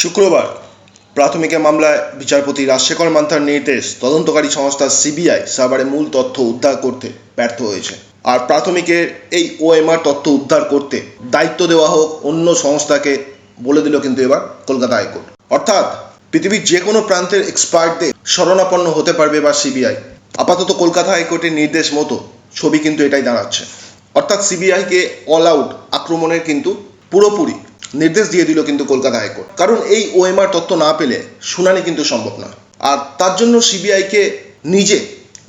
শুক্রবার প্রাথমিকের মামলায় বিচারপতি রাজশেখর মান্থার নির্দেশ তদন্তকারী সংস্থা সিবিআই সাভারে মূল তথ্য উদ্ধার করতে ব্যর্থ হয়েছে। আর প্রাথমিকের এই ওএমআর তথ্য উদ্ধার করতে দায়িত্ব দেওয়া হোক অন্য সংস্থাকে বলে দিল কিন্তু এবার কলকাতা হাইকোর্ট। অর্থাৎ পৃথিবীর যে কোনো প্রান্তের এক্সপার্টদের শরণাপন্ন হতে পারবে বা সিবিআই। আপাতত কলকাতা হাইকোর্টের নির্দেশ মতো ছবি কিন্তু এটাই দাঁড়াচ্ছে। অর্থাৎ সিবিআইকে অল আউট আক্রমণের কিন্তু পুরোপুরি নির্দেশ দিয়ে দিল কিন্তু কলকাতা হাইকোর্ট। কারণ এই ওএমআর তথ্য না পেলে শুনানি কিন্তু সম্ভব নয় আর তার জন্য সিবিআইকে নিজে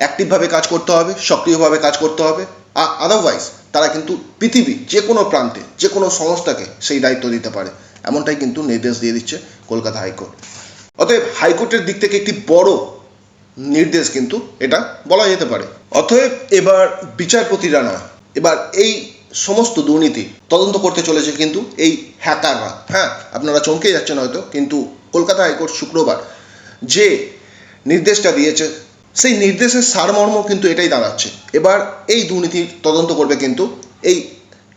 অ্যাক্টিভভাবে কাজ করতে হবে, সক্রিয়ভাবে কাজ করতে হবে। আর আদারওয়াইজ তারা কিন্তু পৃথিবীর যে কোনো প্রান্তে, যে কোনো সংস্থাকে সেই দায়িত্ব দিতে পারে। এমনটাই কিন্তু নির্দেশ দিয়ে দিচ্ছে কলকাতা হাইকোর্ট। অতএব হাইকোর্টের দিক থেকে একটি বড় নির্দেশ কিন্তু এটা বলা যেতে পারে। অতএব এবার বিচারপতিরা নয় এবার এই সমস্ত দুর্নীতি তদন্ত করতে চলেছে কিন্তু এই হ্যাকাররা হ্যাঁ আপনারা চমকে যাচ্ছেন হয়তো, কিন্তু কলকাতা হাইকোর্ট শুক্রবার যে নির্দেশটা দিয়েছে, সেই নির্দেশের সারমর্ম কিন্তু এটাই দাঁড়াচ্ছে। এবার এই দুর্নীতির তদন্ত করবে কিন্তু এই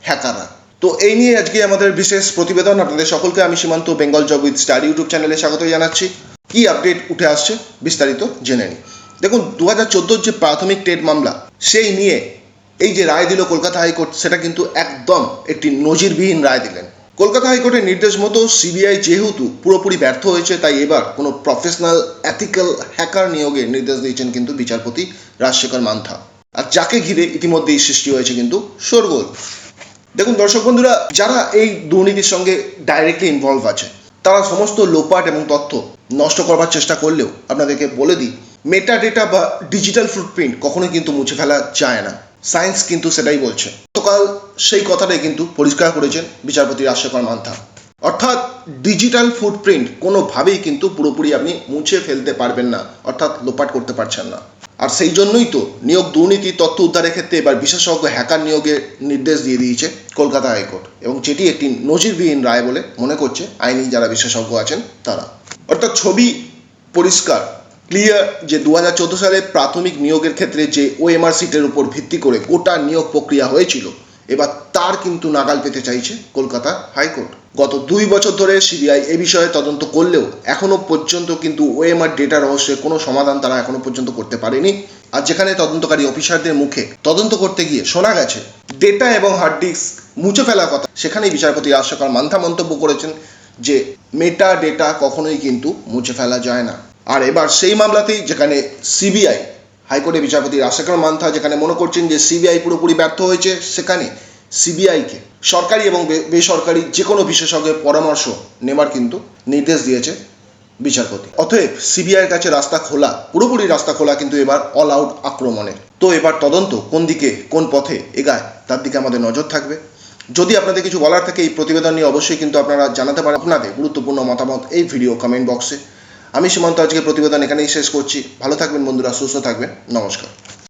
হ্যাকাররা। তো এই নিয়ে আজকে আমাদের বিশেষ প্রতিবেদন আপনাদের সকলকে। আমি Simanta Bengal job with star YouTube চ্যানেলে স্বাগত জানাচ্ছি। কি আপডেট উঠে আসছে বিস্তারিত জেনে নিই। দেখুন, দু হাজার যে প্রাথমিক টেট মামলা, সেই নিয়ে এই যে রায় দিল কলকাতা হাইকোর্ট, সেটা কিন্তু একদম একটি নজিরবিহীন রায় দিলেন। কলকাতা হাইকোর্টের নির্দেশ মতো সিবিআই যেহেতু পুরোপুরি ব্যর্থ হয়েছে, তাই এবার কোনো প্রফেশনাল অ্যাথিক্যাল হ্যাকার নিয়োগের নির্দেশ দিয়েছেন কিন্তু বিচারপতি রাজশেখর মান্থা। আর যাকে ঘিরে ইতিমধ্যেই সৃষ্টি হয়েছে কিন্তু শোরগোল। দেখুন দর্শক বন্ধুরা, যারা এই দুর্নীতির সঙ্গে ডাইরেক্টলি ইনভলভ আছে, তারা সমস্ত লোপাট এবং তথ্য নষ্ট করবার চেষ্টা করলেও আপনাদেরকে বলে দিই মেটা ডেটা বা ডিজিটাল ফুটপ্রিন্ট কখনোই কিন্তু মুছে ফেলা যায় না। সায়েন্স কিন্তু সেটাই বলছে। গতকাল সেই কথাটাই কিন্তু পরিষ্কার করেছেন বিচারপতি রাজশেখর মান্থা। অর্থাৎ ডিজিটাল ফুটপ্রিন্ট কোনোভাবেই কিন্তু পুরোপুরি আপনি মুছে ফেলতে পারবেন না, অর্থাৎ লোপাট করতে পারছেন না। আর সেই জন্যই তো নিয়োগ দুর্নীতি, তথ্য উদ্ধারের ক্ষেত্রে এবার বিশেষজ্ঞ হ্যাকার নিয়োগের নির্দেশ দিয়ে দিয়েছে কলকাতা হাইকোর্ট। এবং যেটি একটি নজিরবিহীন রায় বলে মনে করছে আইনি যারা বিশেষজ্ঞ আছেন তারা। অর্থাৎ ছবি পরিষ্কার ক্লিয়ার যে দু হাজার চোদ্দ সালে প্রাথমিক নিয়োগের ক্ষেত্রে যে ওএমআর সিটের উপর ভিত্তি করে গোটা নিয়োগ প্রক্রিয়া হয়েছিল, এবার তার কিন্তু নাগাল পেতে চাইছে কলকাতা হাইকোর্ট। গত দুই বছর ধরে সিবিআই এ বিষয়ে তদন্ত করলেও এখনও পর্যন্ত কিন্তু ওএমআর ডেটা রহস্যের কোনো সমাধান তারা এখনও পর্যন্ত করতে পারেনি। আর যেখানে তদন্তকারী অফিসারদের মুখে তদন্ত করতে গিয়ে শোনা গেছে ডেটা এবং হার্ড ডিস্ক মুছে ফেলার কথা। সেখানেই বিচারপতি রাজশেখর মান্থা মন্তব্য করেছেন যে মেটা ডেটা কখনোই কিন্তু মুছে ফেলা যায় না। আর এবার সেই মামলাতেই যেখানে সিবিআই হাইকোর্টের বিচারপতি রাশেখর মান্থা যেখানে মনে করছেন যে সিবিআই পুরোপুরি ব্যর্থ হয়েছে, সেখানে সিবিআইকে সরকারি এবং বেসরকারি যে কোনো বিশেষজ্ঞের পরামর্শ নেবার কিন্তু নির্দেশ দিয়েছে বিচারপতি। অতএব সিবিআইয়ের কাছে রাস্তা খোলা, পুরোপুরি রাস্তা খোলা কিন্তু এবার অল আউট আক্রমণের। তো এবার তদন্ত কোন দিকে, কোন পথে এগায়, তার দিকে আমাদের নজর থাকবে। যদি আপনাদের কিছু বলার থাকে এই প্রতিবেদন নিয়ে অবশ্যই কিন্তু আপনারা জানাতে পারেন। আপনাদের গুরুত্বপূর্ণ মতামত এই ভিডিও কমেন্ট বক্সে আমি সীমান্ত আজকে প্রতিবেদন এখানেই শেষ করছি। ভালো থাকবেন বন্ধুরা সুস্থ থাকবেন। নমস্কার।